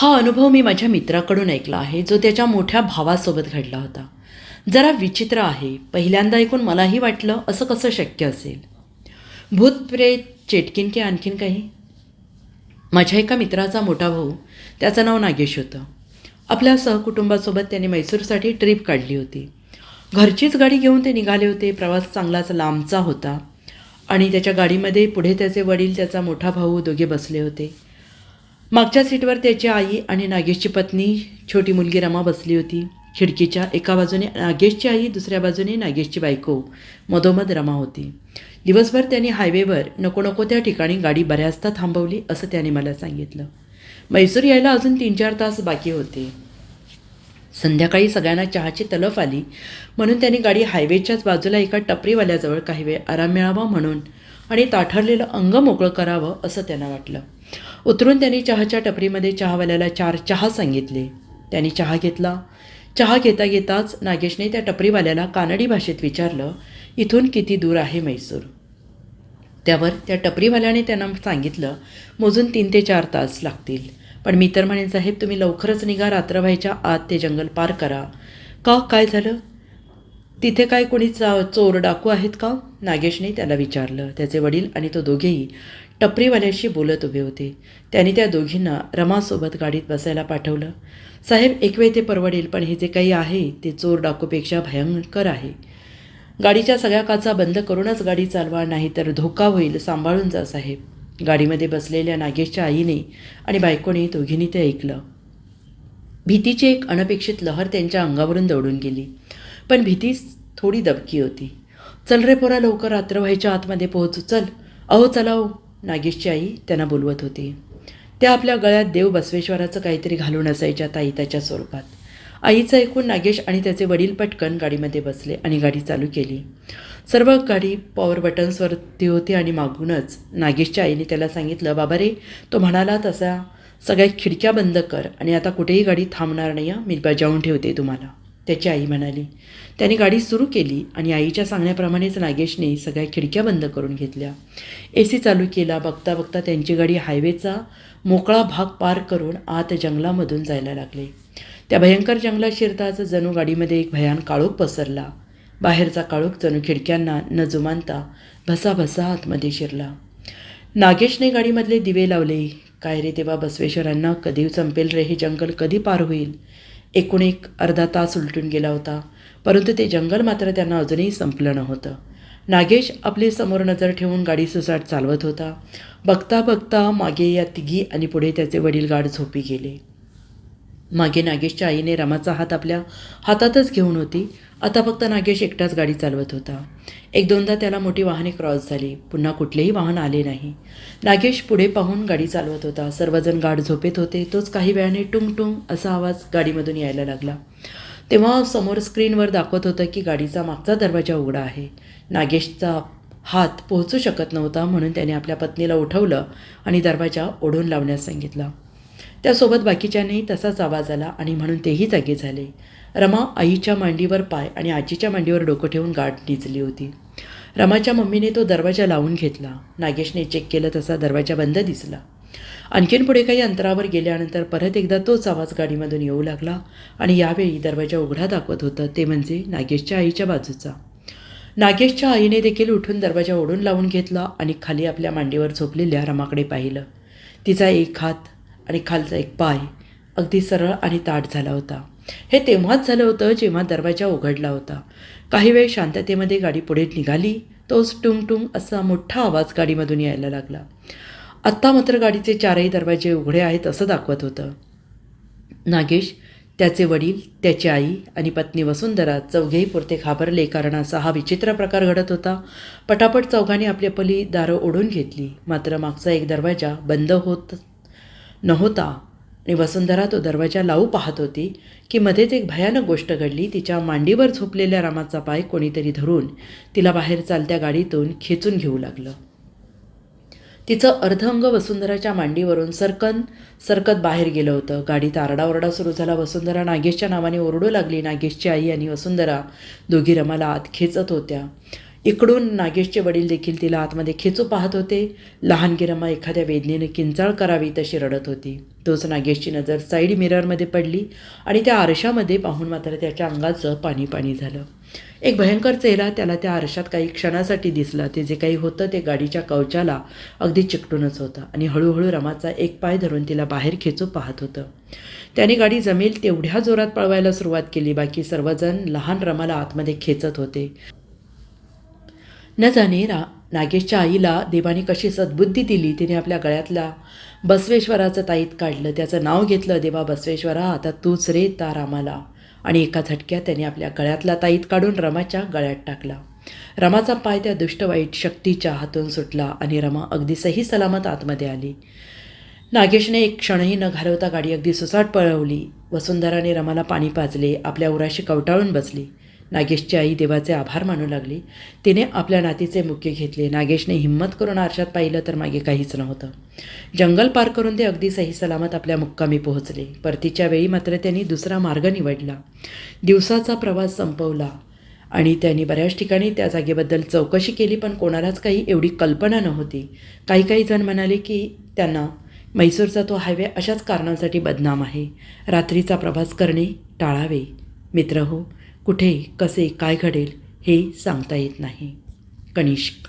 हा अनुभव मी माझ्या मित्राकडून ऐकला आहे जो त्याच्या मोठ्या भावासोबत घडला होता. जरा विचित्र आहे. पहिल्यांदा ऐकून मलाही वाटलं असं कसं शक्य असेल? भूतप्रेत चेटकीन की आणखीन काही? माझ्या एका मित्राचा मोठा भाऊ त्याचं नाव नागेश होतं. आपल्या सहकुटुंबासोबत त्याने मैसूरसाठी ट्रिप काढली होती. घरचीच गाडी घेऊन ते निघाले होते. प्रवास चांगलाच लांबचा होता. आणि त्याच्या गाडीमध्ये पुढे त्याचे वडील त्याचा मोठा भाऊ दोघे बसले होते. मागच्या सीटवर त्याची आई आणि नागेशची पत्नी छोटी मुलगी रमा बसली होती. खिडकीच्या एका बाजूने नागेशची आई दुसऱ्या बाजूने नागेशची बायको मधोमध रमा होती. दिवसभर त्यांनी हायवेवर नको नको त्या ठिकाणी गाडी बऱ्याचदा थांबवली असं त्याने मला सांगितलं. मैसूर यायला अजून तीन चार तास बाकी होते. संध्याकाळी सगळ्यांना चहाची तलफ आली म्हणून त्यांनी गाडी हायवेच्याच बाजूला एका टपरीवाल्याजवळ काही वेळ आराम मिळावा म्हणून आणि ताठरलेलं अंग मोकळं करावं असं त्यांना वाटलं. उतरून त्यांनी चहाच्या टपरीमध्ये चहावाल्याला चार चहा सांगितले. त्यांनी चहा घेतला. चहा घेता घेताच नागेशने त्या टपरीवाल्याला कानडी भाषेत विचारलं इथून किती दूर आहे मैसूर त्यावर त्या टपरीवाल्याने त्यांना सांगितलं मोजून तीन ते चार तास लागतील. पण मी तर म्हणेन साहेब तुम्ही लवकरच निघा रात्र व्हायच्या आत ते जंगल पार करा. का? काय झालं? तिथे काय कोणी चा चोर डाकू आहेत का? नागेशने त्याला विचारलं. त्याचे वडील आणि तो दोघेही टपरीवाल्याशी बोलत उभे होते. त्यांनी त्या दोघींना रमासोबत गाडीत बसायला पाठवलं. साहेब एक वेळ ते परवडेल पण हे जे काही आहे ते चोर डाकूपेक्षा भयंकर आहे. गाडीच्या सगळ्या काचा बंद करूनच गाडी चालवा नाही तर धोका होईल. सांभाळून जा साहेब. गाडीमध्ये बसलेल्या नागेशच्या आईने आणि बायकोने दोघींनी ते ऐकलं. भीतीची एक अनपेक्षित लहर त्यांच्या अंगावरून दौडून गेली. पण भीती थोडी दबकी होती. चल रे पोरा लवकर रात्र व्हायच्या आतमध्ये पोहोचू. चल. अहो चला हो. नागेशची आई त्यांना बोलवत होती. त्या आपल्या गळ्यात देव बसवेश्वराचं काहीतरी घालून असायच्या ताईताच्या स्वरूपात. आईचं ऐकून नागेश आणि त्याचे वडील पटकन गाडीमध्ये बसले आणि गाडी चालू केली. सर्व गाडी पॉवर बटन्सवरती होती आणि मागूनच नागेशच्या आईने त्याला सांगितलं बाबा रे तो म्हणाला तसा सगळ्या खिडक्या बंद कर आणि आता कुठेही गाडी थांबणार नाही मी बजावून ठेवते तुम्हाला. त्याची आई म्हणाली. त्याने गाडी सुरू केली आणि आईच्या सांगण्याप्रमाणेच नागेशने सगळ्या खिडक्या बंद करून घेतल्या. ए सी चालू केला बघता बघता त्यांची गाडी हायवेचा मोकळा भाग पार करून आत जंगलामधून जायला लागले. त्या भयंकर जंगलात शिरताच जणू गाडीमध्ये एक भयान काळोख पसरला. बाहेरचा काळोख जणू खिडक्यांना न जुमानता भसाभसा आतमध्ये शिरला. नागेशने गाडीमधले दिवे लावले. काय रे तेव्हा बसवेश्वरांना कधी संपेल रे? हे जंगल कधी पार होईल? एकूण एक अर्धा तास उलटून गेला होता. परंतु ते जंगल मात्र त्यांना अजूनही संपलं नव्हतं. नागेश आपली समोर नजर ठेवून गाडी सुसाट चालवत होता. बघता बघता मागे या तिघी आणि पुढे त्याचे वडील गाड झोपी गेले. मागे नागेशच्या आईने रमाचा हात आपल्या हातातच घेऊन होती. आता फक्त नागेश एकटाच गाडी चालवत होता. एक दोनदा त्याला मोठी वाहने क्रॉस झाली. पुन्हा कुठलेही वाहन आले नाही. नागेश पुढे पाहून गाडी चालवत होता. सर्वजण गाड झोपेत होते. तोच काही वेळाने टुंग टुंग असा आवाज गाडीमधून यायला लागला. तेव्हा समोर स्क्रीनवर दाखवत होतं की गाडीचा मागचा दरवाजा उघडा आहे. नागेशचा हात पोहोचू शकत नव्हता म्हणून त्याने आपल्या पत्नीला उठवलं आणि दरवाजा ओढून लावण्यास सांगितला. त्यासोबत बाकीच्यांनाही तसाच आवाज आला आणि म्हणून तेही जागे झाले. रमा आईच्या मांडीवर पाय आणि आजीच्या मांडीवर डोकं ठेवून गाठ निजली होती. रमाच्या मम्मीने तो दरवाजा लावून घेतला. नागेशने चेक केलं तसा दरवाजा बंद दिसला. आणखीन पुढे काही अंतरावर गेल्यानंतर परत एकदा तोच आवाज गाडीमधून येऊ लागला आणि यावेळी दरवाजा उघडा दाखवत होतं ते म्हणजे नागेशच्या आईच्या बाजूचा. नागेशच्या आईने देखील उठून दरवाजा ओढून लावून घेतला आणि खाली आपल्या मांडीवर झोपलेल्या रमाकडे पाहिलं. तिचा एक हात आणि खालचा एक पाय अगदी सरळ आणि ताट झाला होता. हे तेव्हाच झालं होतं जेव्हा दरवाजा उघडला होता. काही वेळ शांततेमध्ये गाडी पुढे निघाली तोच टुंग टुंग असा मोठा आवाज गाडीमधून यायला लागला. आत्ता मात्र गाडीचे चारही दरवाजे उघडे आहेत असं दाखवत होतं. नागेश त्याचे वडील त्याची आई आणि पत्नी वसुंधरा चौघेही पुरते घाबरले कारण असा हा विचित्र प्रकार घडत होता. पटापट चौघांनी आपली आपली दारं ओढून घेतली. मात्र मागचा एक दरवाजा बंद होत नव्हता. आणि वसुंधरा तो दरवाजा लावू पाहत होती की मध्येच एक भयानक गोष्ट घडली. तिच्या मांडीवर झोपलेल्या रामाचा पाय कोणीतरी धरून तिला बाहेर चालत्या गाडीतून खेचून घेऊ लागलं. तिचं अर्धअंग वसुंधराच्या मांडीवरून सरकन सरकत बाहेर गेलं होतं. गाडीत आरडाओरडा सुरू झाला. वसुंधरा नागेशच्या नावाने ओरडू लागली. नागेशची आई आणि वसुंधरा दोघी रमाला आत खेचत होत्या. इकडून नागेशचे वडील देखील तिला आतमध्ये खेचू पाहत होते. लहानगी रमा एखाद्या वेदनेने किंचाळ करावी तशी रडत होती. तोच नागेशची नजर साईड मिररमध्ये पडली आणि त्या आरशामध्ये पाहून मात्र त्याच्या अंगाचं पाणी पाणी झालं. एक भयंकर चेहरा त्याला त्या आरशात काही क्षणासाठी दिसला. ते जे काही होतं ते गाडीच्या कवचाला अगदी चिकटूनच होतं आणि हळूहळू रमाचा एक पाय धरून तिला बाहेर खेचू पाहत होतं. त्याने गाडी जमेल तेवढ्या जोरात पळवायला सुरुवात केली. बाकी सर्वजण लहान रमाला आतमध्ये खेचत होते. न जाणे रा नागेशच्या आईला देवाने कशी सद्बुद्धी दिली तिने आपल्या गळ्यातला बसवेश्वराचं ताईत काढलं. त्याचं नाव घेतलं देवा बसवेश्वरा आता तूच रे ता रामाला आणि एका झटक्यात त्याने आपल्या गळ्यातला ताईत काढून रमाच्या गळ्यात टाकला. रमाचा पाय त्या दुष्टवाईट शक्तीच्या हातून सुटला आणि रमा अगदी सही सलामत आतमध्ये आली. नागेशने एक क्षणही न घालवता गाडी अगदी सुसाट पळवली. वसुंधराने रमाला पाणी पाजले आपल्या उराशी कवटाळून बसली. नागेशची आई देवाचे आभार मानू लागली. तिने आपल्या नातीचे मुख्य घेतले. नागेशने हिंमत करून आरशात पाहिलं तर मागे काहीच नव्हतं. जंगल पार करून ते अगदी सही सलामत आपल्या मुक्कामी पोहोचले. परतीच्या वेळी मात्र त्यांनी दुसरा मार्ग निवडला. दिवसाचा प्रवास संपवला आणि त्यांनी बऱ्याच ठिकाणी त्या जागेबद्दल चौकशी केली पण कोणालाच काही एवढी कल्पना नव्हती. काही काही जण म्हणाले की त्यांना मैसूरचा तो हायवे अशाच कारणांसाठी बदनाम आहे. रात्रीचा प्रवास करणे टाळावे. मित्र हो कुठे कसे काय घडेल हे सांगता येत नाही. कनिष्क